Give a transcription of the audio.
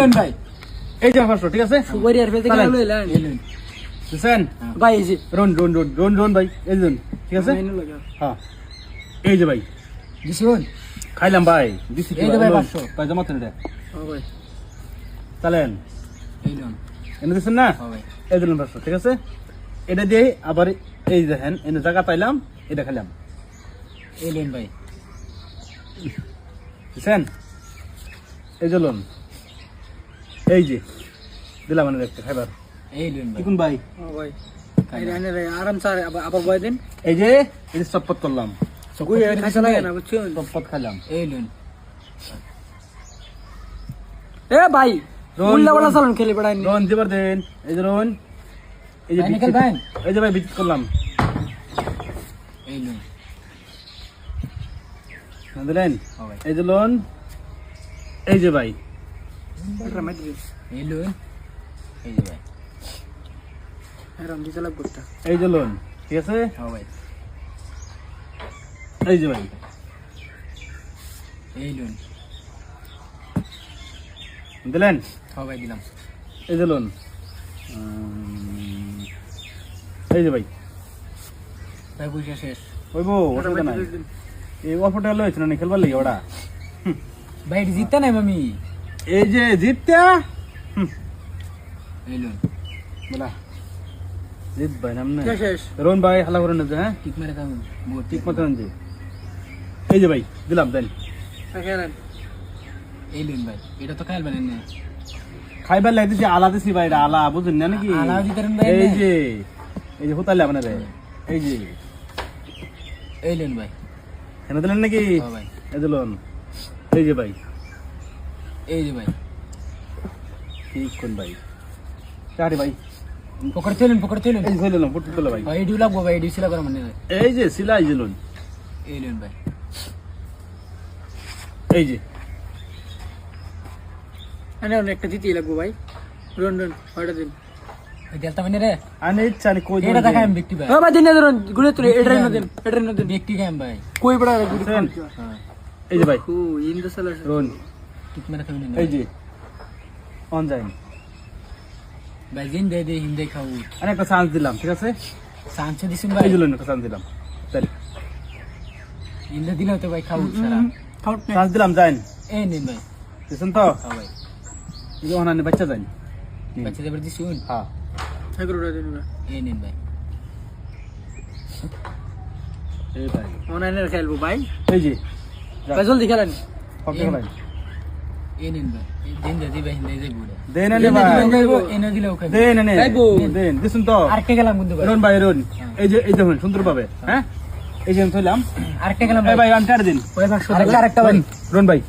Loan ভাই। এই যে পাঁচশো ঠিক আছে? সুপারি আর ফেলতে। গেল এই বুঝছেন ভাই এই যে রোন রোন রোন রোন রোন ভাই এই যে ঠিক আছে? হ্যাঁ। এই যে ভাই। দিছুন খাইলাম ভাই। দিছি এই যে ভাই পাঁচশো। ভাই জমা তো এটা ভাই। চালেন। এই লন এনে দিচ্ছেন না? ভাই। এই দিলাম পাঁচশো ঠিক আছে? এটা দিয়ে আবার এই দেখেন এনে জায়গা পাইলাম এটা খাইলাম। এই লন ভাই। বুঝছেন এই যে লোন। এই যে দিলাম মানে দেখতে খাইবার। এই ভাই। কোন ভাই। ও ভাই আরাম স্যার আবার বয় দিন? এই যে এই যে চপ্পত করলাম। গুই খাইছে লাগে না বুঝছেন চপ্পত খাইলাম। এই লন এ ভাই রোন। চালান খেলে বেড়াই নি। রোন দিবার দেন। এই যে রোন এই যে। এই যে ভাই বিচিত করলাম। এই লন না দিলেন? ও ভাই। এই যে লোন এই যে ভাই। দিন এই লন এই যে লোন ঠিক আছে? ভাই। এই যে ভাই। এই লন। দিলেন? ও ভাই দিলাম। এই যে লোন। এই যে ভাই। ভাই পয়সা শেষ। ওই বউ অসুবিধা নাই। এই অল্প টাকা লয়েছে না খেলবার লাগে ওটা ভাই জিততে নাই মামি। এই যে জিততে? জিত ভাই নাম না কে ভাই হালা করে নেছে হ্যাঁ? ঠিক মেরে খাব ঠিক মতো এই যে ভাই দিলাম দেন। এই লন ভাই এটা তো খাইল না খাইবার লাগে দিছি আলা দিছি ভাই এটা আলা বুঝুন না নাকি? আলা ভাই এই যে এই যে হোতালে আপনার এই যে। এই লন ভাই। এনে দিলেন নাকি? ভাই। এই দিলন এই যে ভাই। এই যে ভাই ঠিক কোন ভাই চারি ভাই পকড় তেলেন পকড় তেলেন এই যে দিলাম ফুট তোলা ভাই ভাই এডিও লাগবো ভাই এডিও ছিল করে মানে এই যে সিলাই দিলন এই লন ভাই এই যে এনে অনেক একটা দিতেই লাগবো ভাই রন রন ওটা দিন ওই দেলতা মানে রে আনে ইচ্ছা নি কই এটা দেখাই আমি ব্যক্তি ভাই ও ভাই দিন না ধরুন ঘুরে তুলে এটা না দিন এটা না দিন ব্যক্তি খাই ভাই কই বড় ঘুরে বুঝছেন? হ্যাঁ এই যে ভাই ও ইন্দা সালা রোন ঠিক মেরে খাবি না এই যে অন যাই ভাই জিন দে দে হিন্দে খাও আমি একটা চান্স দিলাম ঠিক আছে সানছে দিছুন ভাই এই দিলন একটা চান্স দিলাম তাই হিন্দে দিলে তো ভাই খাও সারা কাউন্ট নেই চান্স দিলাম যাইন এই নিন ভাই বুঝছেন তো হ্যাঁ ভাই এই যে ওনানে বাচ্চা যাইন বাচ্চা দেবার দিছুন হ্যাঁ এগুলো ওটা দিন না এই নিন ভাই এই ভাই অনলাইনে খেলব ভাই এই যে যা, ভাই জলদি সুন্দর পাবে হ্যাঁ এই যে আমি থইলাম আরেকটা গেলাম ভাই আমি দিন আরেকটা আরেকটা ভাই রোন ভাই